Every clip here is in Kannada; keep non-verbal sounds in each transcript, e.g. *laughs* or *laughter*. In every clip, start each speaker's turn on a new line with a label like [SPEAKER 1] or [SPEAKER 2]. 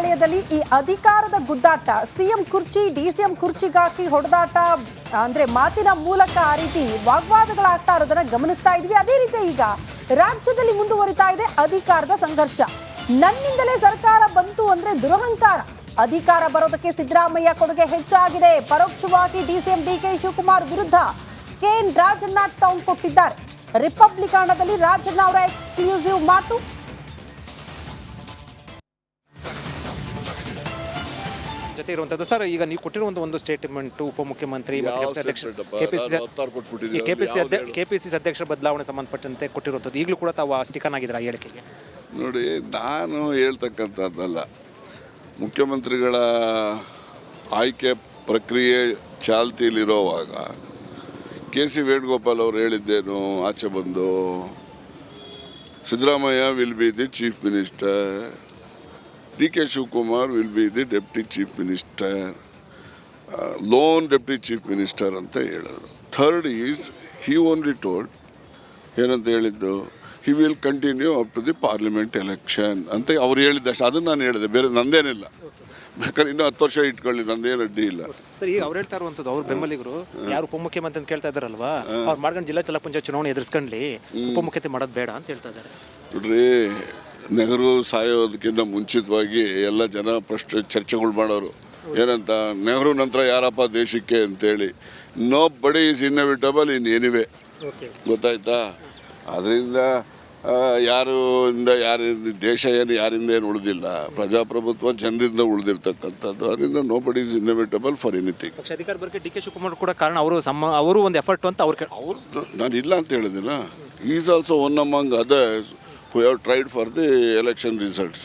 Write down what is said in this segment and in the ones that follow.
[SPEAKER 1] ಪಾಳ್ಯದಲ್ಲಿ ಈ ಅಧಿಕಾರದ ಗುದ್ದಾಟ. ಸಿಎಂ ಕುರ್ಚಿ, ಡಿಸಿಎಂ ಕುರ್ಚಿಗಾಕಿ ಹೊಡೆದಾಟ. ಅಂದ್ರೆ ಮಾತಿನ ಮೂಲಕ ಆ ರೀತಿ ವಾಗ್ವಾದಗಳಾಗ್ತಾ ಇರೋದನ್ನ ಗಮನಿಸ್ತಾ ಇದ್ವಿ. ಅದೇ ರೀತಿ ಈಗ ರಾಜ್ಯದಲ್ಲಿ ಮುಂದುವರಿತಾ ಇದೆ ಅಧಿಕಾರದ ಸಂಘರ್ಷ. ನನ್ನಿಂದಲೇ ಸರ್ಕಾರ ಬಂತು ಅಂದ್ರೆ ದುರಹಂಕಾರ. ಅಧಿಕಾರ ಬರೋದಕ್ಕೆ ಸಿದ್ದರಾಮಯ್ಯ ಕೊಡುಗೆ ಹೆಚ್ಚಾಗಿದೆ. ಪರೋಕ್ಷವಾಗಿ ಡಿಸಿಎಂ ಡಿಕೆ ಶಿವಕುಮಾರ್ ವಿರುದ್ಧ ಕೆಎನ್ ರಾಜಣ್ಣ ಟೌನ್ ಕೊಟ್ಟಿದ್ದಾರೆ. ರಿಪಬ್ಲಿಕಾನದಲ್ಲಿ ರಾಜಣ್ಣ ಅವರ ಎಕ್ಸ್ಕ್ಲೂಸಿವ್ ಮಾತು.
[SPEAKER 2] ಜೊತೆ ಇರುವಂತದ್ದು ಸರ್ ಈಗ ನೀವು ಕೊಟ್ಟಿರುವಂತ ಒಂದು ಸ್ಟೇಟ್ಮೆಂಟ್ ಉಪಮುಖ್ಯಮಂತ್ರಿ ಅಧ್ಯಕ್ಷ? ಕೆಪಿಸಿಸಿ. ಕೆಪಿಸಿ? ಕೆಪಿಸಿಸಿ ಅಧ್ಯಕ್ಷರ ಬದಲಾವಣೆ ಸಂಬಂಧಪಟ್ಟಂತೆ ಕೊಟ್ಟಿರುವಂತದ್ದು ಈಗಲೂ ಕೂಡ ತಾವು ಸ್ಟಿಕನ್ ಆಗಿದ್ರ ಆ ಹೇಳಿಕೆಗೆ
[SPEAKER 3] ನೋಡಿ ನಾನು ಹೇಳ್ತಕ್ಕಂಥದ್ದಲ್ಲ ಮುಖ್ಯಮಂತ್ರಿಗಳ ಆಯ್ಕೆ ಪ್ರಕ್ರಿಯೆ ಚಾಲ್ತಿಯಲ್ಲಿರೋವಾಗ ಕೆ ಸಿ ವೇಣುಗೋಪಾಲ್ ಅವರು ಹೇಳಿದ್ದೇನು ಆಚೆ ಬಂದು Siddaramaiah will be the chief minister D K Shivakumar will be the deputy chief minister lone deputy chief minister ಅಂತ ಹೇಳಿದ್ರು. Third is he only told ಏನಂತ ಹೇಳಿದ್ದು he will continue up to the parliament election ಅಂತ ಅವ್ರು ಹೇಳಿದ್ದಷ್ಟು ಅದನ್ನು ನಾನು ಹೇಳಿದೆ ಬೇರೆ ನಂದೇನಿಲ್ಲ. ಬೇಕಾದ್ರೆ ಇನ್ನೂ ಹತ್ತು ವರ್ಷ ಇಟ್ಕೊಳ್ಳಿ ನಂದೇನು ಅಡ್ಡಿ ಇಲ್ಲ.
[SPEAKER 2] ಸರ್ ಈಗ ಅವ್ರು ಹೇಳ್ತಾ ಇರುವಂಥದ್ದು ಅವ್ರ ಬೆಂಬಲಿಗರು ಯಾರು ಉಪಮುಖ್ಯಮಂತ್ರಿ ಅಂತ ಕೇಳ್ತಾ ಇದಾರಲ್ವಾ ಅವ್ರು ಮಾಡ್ಕೊಂಡು ಜಿಲ್ಲಾ ಚಲ ಪಂಚಾಯತ್ ಚುನಾವಣೆ ಎದುರಿಸ್ಕೊಂಡ್ಲಿ ಉಪಮುಖ್ಯತೆ ಮಾಡೋದು ಬೇಡ ಅಂತ ಹೇಳ್ತಾ ಇದ್ದಾರೆ.
[SPEAKER 3] ನೋಡ್ರಿ ನೆಹರು ಸಾಯೋದಕ್ಕಿಂತ ಮುಂಚಿತವಾಗಿ ಎಲ್ಲ ಜನ ಪ್ರಶ್ನೆ ಚರ್ಚೆಗಳು ಮಾಡೋರು. ಏನಂತ ನೆಹರು ನಂತರ ಯಾರಪ್ಪ ದೇಶಕ್ಕೆ ಅಂತೇಳಿ ನೋ ಬಡಿ ಈಸ್ ಇನ್ನವಿಟಬಲ್ ಇನ್ ಎನಿವೆ ಗೊತ್ತಾಯ್ತಾ? ಅದರಿಂದ ಯಾರು ಇಂದ ಯಾರ ದೇಶ ಏನು ಯಾರಿಂದ ಏನು ಉಳಿದಿಲ್ಲ. ಪ್ರಜಾಪ್ರಭುತ್ವ ಜನರಿಂದ ಉಳಿದಿರ್ತಕ್ಕಂಥದ್ದು. ಅದರಿಂದ ನೋ ಬಡಿ ಈಸ್ ಇನ್ನವಿಟಬಲ್ ಫಾರ್ ಎನಿಥಿಂಗ್
[SPEAKER 2] ಅಧಿಕಾರ ಬರಕ್ಕೆ ಡಿ ಕೆ ಶಿವಕುಮಾರ್ ಕೂಡ ಕಾರಣ. ಅವರು ಸಮ ಅವರು ಒಂದು ಎಫರ್ಟ್ ಅಂತ ಅವ್ರು
[SPEAKER 3] ಅವ್ರು ನಾನು ಇಲ್ಲ ಅಂತ ಹೇಳಿದಿಲ್ಲ. Is also one among others who have tried for the election results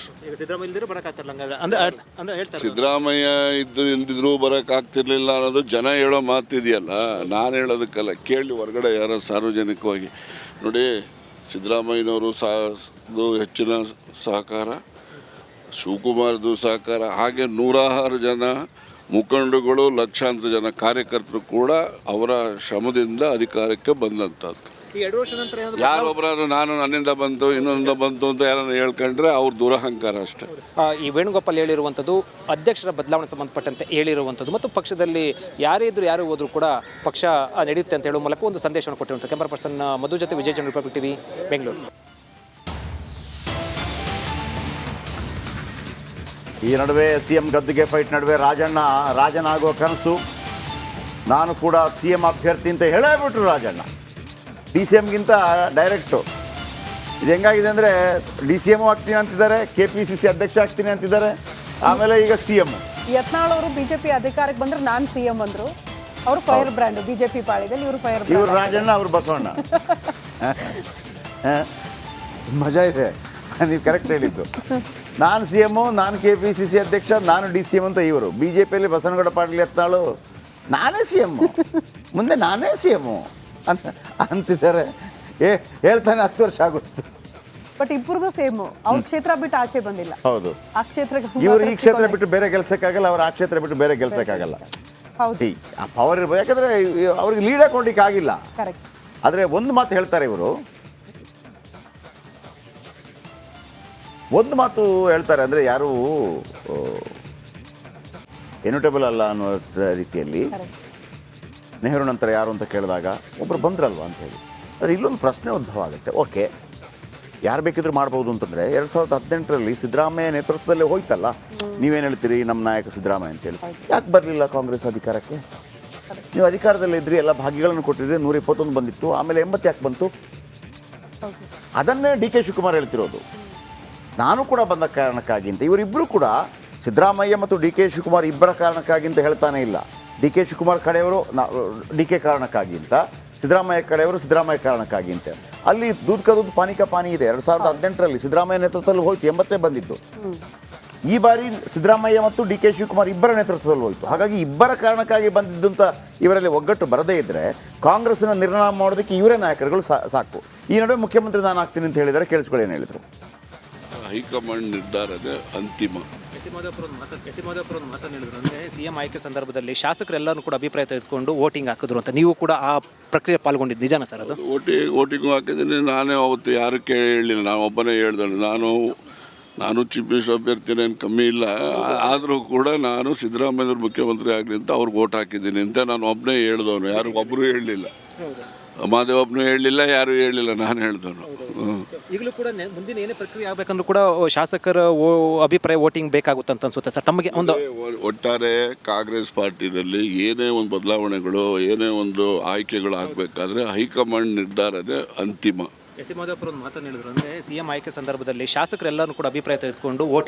[SPEAKER 2] Siddaramaiah
[SPEAKER 3] ಇದ್ದು ಇಲ್ದಿದ್ರು ಬರೋಕ್ಕಾಗ್ತಿರ್ಲಿಲ್ಲ ಅನ್ನೋದು ಜನ ಹೇಳೋ ಮಾತಿದೆಯಲ್ಲ ನಾನು ಹೇಳೋದಕ್ಕಲ್ಲ ಕೇಳಿ ಹೊರಗಡೆ ಯಾರೋ ಸಾರ್ವಜನಿಕವಾಗಿ. ನೋಡಿ ಸಿದ್ದರಾಮಯ್ಯನವರು ಸಹ ಹೆಚ್ಚಿನ ಸಹಕಾರ ಶಿವಕುಮಾರ್ದು ಸಹಕಾರ ಹಾಗೆ ನೂರಾರು ಜನ ಮುಖಂಡಗಳು ಲಕ್ಷಾಂತರ ಜನ ಕಾರ್ಯಕರ್ತರು ಕೂಡ ಅವರ ಶ್ರಮದಿಂದ ಅಧಿಕಾರಕ್ಕೆ ಬಂದಂಥದ್ದು
[SPEAKER 2] ಈ ಎರಡು ವರ್ಷ ನಂತರ ಏನಾದ್ರು
[SPEAKER 3] ಯಾರೊಬ್ಬರಾದ್ರು ನಾನು ನನ್ನಿಂದ ಬಂತು ಇನ್ನೊಂದ ಬಂತು ಅಂತ ಯಾರನ್ನ ಹೇಳ್ಕೊಂಡ್ರೆ ಅವ್ರ ದುರಹಂಕಾರ ಅಷ್ಟೇ.
[SPEAKER 2] ಆ, ಈ ವೇಣುಗೋಪಾಲ್ ಹೇಳಿರುವಂಥದ್ದು ಅಧ್ಯಕ್ಷರ ಬದಲಾವಣೆ ಸಂಬಂಧಪಟ್ಟಂತೆ ಹೇಳಿರುವಂಥದ್ದು. ಮತ್ತು ಪಕ್ಷದಲ್ಲಿ ಯಾರೇ ಇದ್ರು ಯಾರು ಹೋದ್ರು ಕೂಡ ಪಕ್ಷ ಆ, ನಡೆಯುತ್ತೆ ಅಂತ ಹೇಳುವ ಮೂಲಕ ಒಂದು ಸಂದೇಶವನ್ನು ಕೊಟ್ಟಿರುವಂತ ಕ್ಯಾಮರಾ ಪರ್ಸನ್ ಮಧು ಜೊತೆ ವಿಜಯ ಚಂದ್ರ ರಿಪಬ್ಲಿಕ್ ಟಿವಿ ಬೆಂಗಳೂರು
[SPEAKER 4] ಈ ನಡುವೆ ಸಿ ಎಂ ಗದ್ದುಗೆ ಫೈಟ್ ನಡುವೆ ರಾಜಣ್ಣ ರಾಜನ ಆಗುವ ಕನಸು. ನಾನು ಕೂಡ ಸಿ ಎಂ ಅಭ್ಯರ್ಥಿ ಅಂತ ಹೇಳೇ ಬಿಟ್ರು ರಾಜಣ್ಣ. ಡಿ ಸಿ ಎಮ್ಗಿಂತ ಡೈರೆಕ್ಟು. ಇದು ಹೆಂಗಾಗಿದೆ ಅಂದರೆ ಡಿ ಸಿ ಎಂ ಆಗ್ತೀನಿ ಅಂತಿದ್ದಾರೆ ಕೆ ಪಿ ಸಿ ಸಿ ಅಧ್ಯಕ್ಷ ಆಗ್ತೀನಿ ಅಂತಿದ್ದಾರೆ ಆಮೇಲೆ ಈಗ ಸಿ ಎಂ
[SPEAKER 1] ಯತ್ನಾಳ್ ಅವರು ಬಿಜೆಪಿ ಅಧಿಕಾರಕ್ಕೆ ಬಂದರೆ ನಾನು ಸಿ ಎಂ ಅಂದರು. ಅವರು ಫೈರ್ ಬ್ರ್ಯಾಂಡ್ ಬಿಜೆಪಿ ಪಾಳಿದಲ್ಲಿ ಇವರು ಫೈರ್
[SPEAKER 4] ಇವರು ರಾಜಣ್ಣ ಅವರು ಬಸವಣ್ಣ? *laughs* ಮಜಾ ಇದೆ. ನೀವು ಕರೆಕ್ಟ್ ಹೇಳಿದ್ದು. ನಾನು ಸಿ ಎಮ್ಮು ನಾನು ಕೆ ಪಿ ಸಿ ಸಿ ಅಧ್ಯಕ್ಷ ನಾನು ಡಿ ಸಿ ಎಂ ಅಂತ ಇವರು. ಬಿ ಜೆ ಪಿಯಲ್ಲಿ ಬಸವನಗೌಡ ಪಾಟೀಲ್ ಎತ್ತಾಳು ನಾನೇ ಸಿ ಎಮ್ಮು ಮುಂದೆ ನಾನೇ ಸಿ ಎಮ್ಮು ಅಂತ ಅಂತಿದ್ದಾರೆ. ಏ ಹೇಳ್ತಾನೆ ಹತ್ತು ವರ್ಷ ಆಗುತ್ತೆ
[SPEAKER 1] ಬಟ್ ಇಬ್ಬರದು ಸೇಮ್. ಅವ್ರ ಕ್ಷೇತ್ರ ಬಿಟ್ಟು ಆಚೆ ಬಂದಿಲ್ಲ.
[SPEAKER 4] ಹೌದು.
[SPEAKER 1] ಆ ಕ್ಷೇತ್ರಕ್ಕೆ
[SPEAKER 4] ಇವರು ಈ ಕ್ಷೇತ್ರ ಬಿಟ್ಟು ಬೇರೆ ಕೆಲಸಕ್ಕಾಗಲ್ಲ ಅವ್ರ ಆ ಕ್ಷೇತ್ರ ಬಿಟ್ಟು ಬೇರೆ ಕೆಲಸಕ್ಕಾಗಲ್ಲ.
[SPEAKER 1] ಹೌದು.
[SPEAKER 4] ಪವರ್ ಇರ್ಬೋದು. ಯಾಕಂದ್ರೆ ಅವ್ರಿಗೆ ಲೀಡ್ ಕೊಡ್ಲಿಕ್ಕೆ ಆಗಿಲ್ಲ.
[SPEAKER 1] ಕರೆಕ್ಟ್
[SPEAKER 4] ಆದರೆ ಒಂದು ಮಾತು ಹೇಳ್ತಾರೆ ಇವರು. ಒಂದು ಮಾತು ಹೇಳ್ತಾರೆ ಅಂದ್ರೆ ಯಾರು ಎನ್ಯೂಟೇಬಲ್ ಅಲ್ಲ ಅನ್ನೋ ರೀತಿಯಲ್ಲಿ. ನೆಹರು ನಂತರ ಯಾರು ಅಂತ ಕೇಳಿದಾಗ ಒಬ್ಬರು ಬಂದ್ರಲ್ವ ಅಂತ ಹೇಳಿ. ಆದರೆ ಇಲ್ಲೊಂದು ಪ್ರಶ್ನೆ ಉದ್ಭವ ಆಗುತ್ತೆ. ಓಕೆ, ಯಾರು ಬೇಕಿದ್ರು ಮಾಡ್ಬೋದು ಅಂತಂದರೆ ಎರಡು ಸಾವಿರದ ಹದಿನೆಂಟರಲ್ಲಿ ಸಿದ್ದರಾಮಯ್ಯ ನೇತೃತ್ವದಲ್ಲೇ ಹೋಯ್ತಲ್ಲ? ನೀವೇನು ಹೇಳ್ತೀರಿ ನಮ್ಮ ನಾಯಕ ಸಿದ್ದರಾಮಯ್ಯ ಅಂತೇಳಿ ಯಾಕೆ ಬರಲಿಲ್ಲ ಕಾಂಗ್ರೆಸ್ ಅಧಿಕಾರಕ್ಕೆ? ನೀವು ಅಧಿಕಾರದಲ್ಲಿ ಇದ್ರಿ, ಎಲ್ಲ ಭಾಗಿಗಳನ್ನು ಕೊಟ್ಟಿದ್ರಿ, ನೂರ ಇಪ್ಪತ್ತೊಂದು ಬಂದಿತ್ತು, ಆಮೇಲೆ ಎಂಬತ್ತು ಯಾಕೆ ಬಂತು? ಅದನ್ನೇ ಡಿ ಕೆ ಶಿವಕುಮಾರ್ ಹೇಳ್ತಿರೋದು. ನಾನು ಕೂಡ ಬಂದ ಕಾರಣಕ್ಕಾಗಿ ಅಂತ ಇವರಿಬ್ಬರು ಕೂಡ ಸಿದ್ದರಾಮಯ್ಯ ಮತ್ತು ಡಿ ಕೆ ಶಿವಕುಮಾರ್ ಇಬ್ಬರ ಕಾರಣಕ್ಕಾಗಿ ಅಂತ ಹೇಳ್ತಾನೆ ಇಲ್ಲ. ಡಿ ಕೆ ಶಿವಕುಮಾರ್ ಕಡೆಯವರು ಡಿ ಕೆ ಕಾರಣಕ್ಕಾಗಿ ಅಂತ, ಸಿದ್ದರಾಮಯ್ಯ ಕಡೆಯವರು ಸಿದ್ದರಾಮಯ್ಯ ಕಾರಣಕ್ಕಾಗಿ ಅಂತ. ಅಲ್ಲಿ ದೂದ್ ಕದೂದ್ ದೂದ್ ಪಾನಿ ಇದೆ, ಎರಡು ಸಾವಿರದ ಹದಿನೆಂಟರಲ್ಲಿ ಸಿದ್ದರಾಮಯ್ಯ ನೇತೃತ್ವದಲ್ಲಿ ಹೋಯ್ತು, ಎಂಬತ್ತೇ ಬಂದಿದ್ದು. ಈ ಬಾರಿ ಸಿದ್ದರಾಮಯ್ಯ ಮತ್ತು ಡಿ ಕೆ ಶಿವಕುಮಾರ್ ಇಬ್ಬರ ನೇತೃತ್ವದಲ್ಲಿ ಹೋಯ್ತು. ಹಾಗಾಗಿ ಇಬ್ಬರ ಕಾರಣಕ್ಕಾಗಿ ಬಂದಿದ್ದು ಅಂತ ಇವರಲ್ಲಿ ಒಗ್ಗಟ್ಟು ಬರದೇ ಇದ್ದರೆ ಕಾಂಗ್ರೆಸ್ನ ನಿರ್ಣಯ ಮಾಡೋದಕ್ಕೆ ಇವರೇ ನಾಯಕರುಗಳು ಸಾಕು. ಈ ನಡುವೆ ಮುಖ್ಯಮಂತ್ರಿ ನಾನು ಆಗ್ತೀನಿ ಅಂತ ಹೇಳಿದರೆ ಕೇಳಿಸ್ಕೊಳ್ಳಿ ಏನು ಹೇಳಿದರು.
[SPEAKER 3] ಹೈಕಮಾಂಡ್ ನಿರ್ಧಾರದ ಅಂತಿಮ.
[SPEAKER 2] ಎಸ್ ಸಿ ಮಾಧವಪುರ ಒಂದು ಮಾತು ಎಸ್ ಸಿ ಅಂದರೆ ಸಿ ಎಂ ಆಯ್ಕೆ ಸಂದರ್ಭದಲ್ಲಿ ಶಾಸಕರೆಲ್ಲರೂ ಕೂಡ ಅಭಿಪ್ರಾಯ ತೆಗೆದುಕೊಂಡು ವೋಟಿಂಗ್ ಹಾಕಿದ್ರು ಅಂತ. ನೀವು ಕೂಡ ಆ ಪ್ರಕ್ರಿಯೆ ಪಾಲ್ಗೊಂಡಿದ್ದು ನಿಜಾನ ಸರ್ ಅದು?
[SPEAKER 3] ಓಟಿ ವೋಟಿಂಗು ಹಾಕಿದ್ದೀನಿ. ನಾನೇ ಅವತ್ತು ಯಾರು ಕೇಳಿಲ್ಲ ನಾನು ಒಬ್ಬನೇ ಹೇಳ್ದಳು ನಾನು ನಾನು ಚೀಫ್ ಮಿನಿಸ್ಟರ್ ಅಭ್ಯರ್ಥಿನೇನು ಕಮ್ಮಿ ಇಲ್ಲ. ಆದರೂ ಕೂಡ ನಾನು ಸಿದ್ದರಾಮಯ್ಯವ್ರ ಮುಖ್ಯಮಂತ್ರಿ ಆಗಲಿ ಅಂತ ಅವ್ರಿಗೆ ಓಟ್ ಹಾಕಿದ್ದೀನಿ ಅಂತ ನಾನು ಒಬ್ಬನೇ ಹೇಳ್ದವನು. ಯಾರು ಒಬ್ಬರು ಹೇಳಲಿಲ್ಲ ಮಾದೇವಪ್ಪನು ಹೇಳಲಿಲ್ಲ ಯಾರು ಹೇಳಲಿಲ್ಲ ನಾನು ಹೇಳ್ದವನು.
[SPEAKER 2] ಈಗಲೂ ಕೂಡ ಮುಂದಿನ ಏನೇ ಪ್ರಕ್ರಿಯೆ ಆಗಬೇಕಂದ್ರೂ ಕೂಡ ಶಾಸಕರ ಅಭಿಪ್ರಾಯ ವೋಟಿಂಗ್ ಬೇಕಾಗುತ್ತಂತ ಅನ್ಸುತ್ತೆ ಸರ್. ತಮಗೆ ಒಂದು
[SPEAKER 3] ಒಟ್ಟಾರೆ ಕಾಂಗ್ರೆಸ್ ಪಾರ್ಟಿನಲ್ಲಿ ಏನೇ ಒಂದು ಬದಲಾವಣೆಗಳು ಏನೇ ಒಂದು ಆಯ್ಕೆಗಳು ಆಗಬೇಕಾದ್ರೆ ಹೈಕಮಾಂಡ್ ನಿರ್ಧಾರನೇ ಅಂತಿಮ.
[SPEAKER 2] ಎಸ್ ಸಿ ಮಾಧವಪುರ ಒಂದು ಮಾತನ್ನು ಹೇಳಿದ್ರು. ಅಂದರೆ ಸಿ ಎಂ ಆಯ್ಕೆ ಸಂದರ್ಭದಲ್ಲಿ ಶಾಸಕರೆಲ್ಲರೂ ಕೂಡ ಅಭಿಪ್ರಾಯ ತೆಗೆದುಕೊಂಡು